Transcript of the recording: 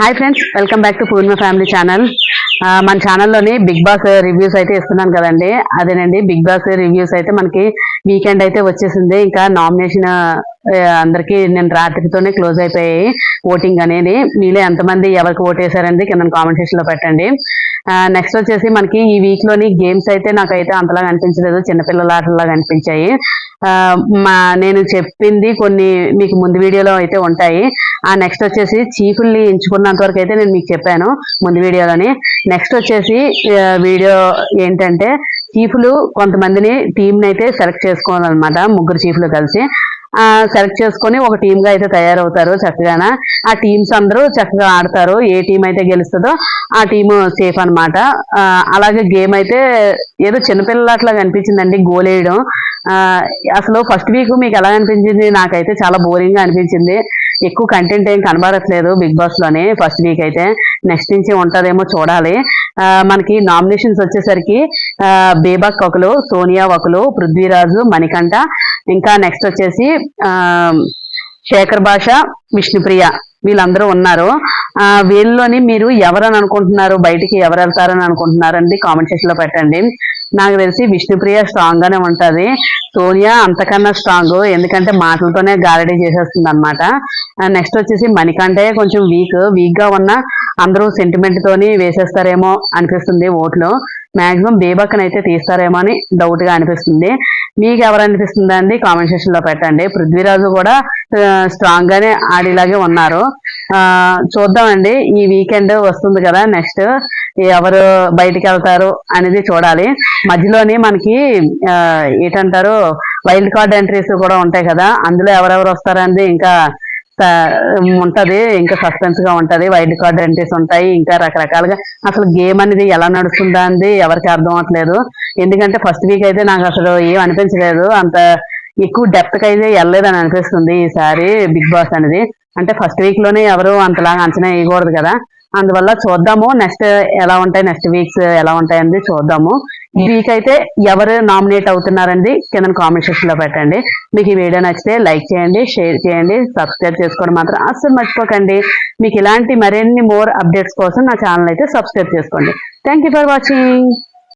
Hi friends welcome back to Purnima family channel మన ఛానల్లోని big boss reviews అయితే ఇస్తున్నాను కదండి. అదేనండి బిగ్ బాస్ రివ్యూస్ అయితే మనకి వీకెండ్ అయితే వచ్చేసింది. ఇంకా నామినేషన్ అందరికి నేను రాత్రితోనే క్లోజ్ అయిపోయాయి ఓటింగ్ అనేది మీలో ఎంతమంది ఎవరికి ఓట్ కింద కామెంట్ సెక్షన్లో పెట్టండి. నెక్స్ట్ వచ్చేసి మనకి ఈ వీక్లోని గేమ్స్ అయితే నాకైతే అంతలా అనిపించలేదు. చిన్నపిల్లల ఆటలాగా అనిపించాయి. ఆ, మా నేను చెప్పింది కొన్ని మీకు ముందు వీడియోలో అయితే ఉంటాయి. ఆ నెక్స్ట్ వచ్చేసి చీకుల్ని ఎంచుకున్నంత వరకు అయితే నేను మీకు చెప్పాను ముందు వీడియోలోని. నెక్స్ట్ వచ్చేసి వీడియో ఏంటంటే చీఫ్లు కొంతమందిని టీంని అయితే సెలెక్ట్ చేసుకోవాలన్నమాట. ముగ్గురు చీఫ్లు కలిసి. సెలెక్ట్ చేసుకొని ఒక టీమ్గా అయితే తయారవుతారు చక్కగాన. ఆ టీమ్స్ అందరూ చక్కగా ఆడతారు. ఏ టీం అయితే గెలుస్తుందో ఆ టీము సేఫ్ అనమాట అలాగే గేమ్ అయితే ఏదో చిన్నపిల్లల అట్లాగా అనిపించిందండి గోల్ వేయడం అసలు ఫస్ట్ వీక్ మీకు ఎలా అనిపించింది? నాకైతే చాలా బోరింగ్గా అనిపించింది. ఎక్కువ కంటెంట్ ఏం కనబడట్లేదు బిగ్ బాస్లోనే ఫస్ట్ వీక్ అయితే. నెక్స్ట్ నుంచి ఉంటుందేమో చూడాలి. మనకి నామినేషన్స్ వచ్చేసరికి బేబాక్ ఒకరు సోనియా ఒకరు పృథ్వీరాజు మణికంఠ ఇంకా నెక్స్ట్ వచ్చేసి శేఖర్ భాష విష్ణుప్రియ వీళ్ళందరూ ఉన్నారు. వీళ్ళలోని మీరు ఎవరని అనుకుంటున్నారు? బయటికి ఎవరు వెళ్తారని అనుకుంటున్నారండి కామెంట్ సెక్షన్లో పెట్టండి. నాకు తెలిసి విష్ణుప్రియ స్ట్రాంగ్ గానే ఉంటది. సోనియా అంతకన్నా స్ట్రాంగ్ ఎందుకంటే మాటలతోనే గారడీ చేసేస్తుంది అనమాట నెక్స్ట్ వచ్చేసి మణికంటే కొంచెం వీక్ వీక్గా ఉన్న అందరూ సెంటిమెంట్ తోని వేసేస్తారేమో అనిపిస్తుంది ఓట్లు. మాక్సిమం బేబక్కన్ అయితే తీస్తారేమో అని డౌట్గా అనిపిస్తుంది. మీకు ఎవరు అనిపిస్తుంది అండి? కామెంట్ సెక్షన్లో పెట్టండి. పృథ్వీరాజు కూడా స్ట్రాంగ్ గానే ఆడేలాగే ఉన్నారు. చూద్దామండి. ఈ వీకెండ్ వస్తుంది కదా నెక్స్ట్ ఎవరు బయటికి వెళ్తారు అనేది చూడాలి. మధ్యలోని మనకి ఏంటంటారు వైల్డ్ కార్డ్ ఎంట్రీస్ కూడా ఉంటాయి కదా అందులో ఎవరెవరు వస్తారనేది ఇంకా ఉంటది ఇంకా సస్పెన్స్గా ఉంటది వైల్డ్ కార్డ్ ఎంట్రీస్ ఉంటాయి ఇంకా రకరకాలుగా. అసలు గేమ్ అనేది ఎలా నడుస్తుందా అంది ఎవరికి అర్థం అవట్లేదు. ఎందుకంటే ఫస్ట్ వీక్ అయితే నాకు అసలు ఏం అనిపించలేదు. అంత ఎక్కువ డెప్త్కి అయితే వెళ్ళలేదని అనిపిస్తుంది ఈసారి బిగ్ బాస్ అనేది. అంటే ఫస్ట్ వీక్లోనే ఎవరు అంతలాగా అంచనా వేయకూడదు కదా. అందువల్ల చూద్దాము నెక్స్ట్ ఎలా ఉంటాయి నెక్స్ట్ వీక్స్ ఎలా ఉంటాయి అనేది చూద్దాము. ఈ వీక్ అయితే ఎవరు నామినేట్ అవుతున్నారండి కింద కామెంట్ సెక్షన్లో పెట్టండి. మీకు ఈ వీడియో నచ్చితే లైక్ చేయండి షేర్ చేయండి సబ్స్క్రైబ్ చేసుకోవడం మాత్రం అస్సలు మర్చిపోకండి. మీకు ఇలాంటి మరిన్ని మోర్ అప్డేట్స్ కోసం నా ఛానల్ అయితే సబ్స్క్రైబ్ చేసుకోండి. Thank you for watching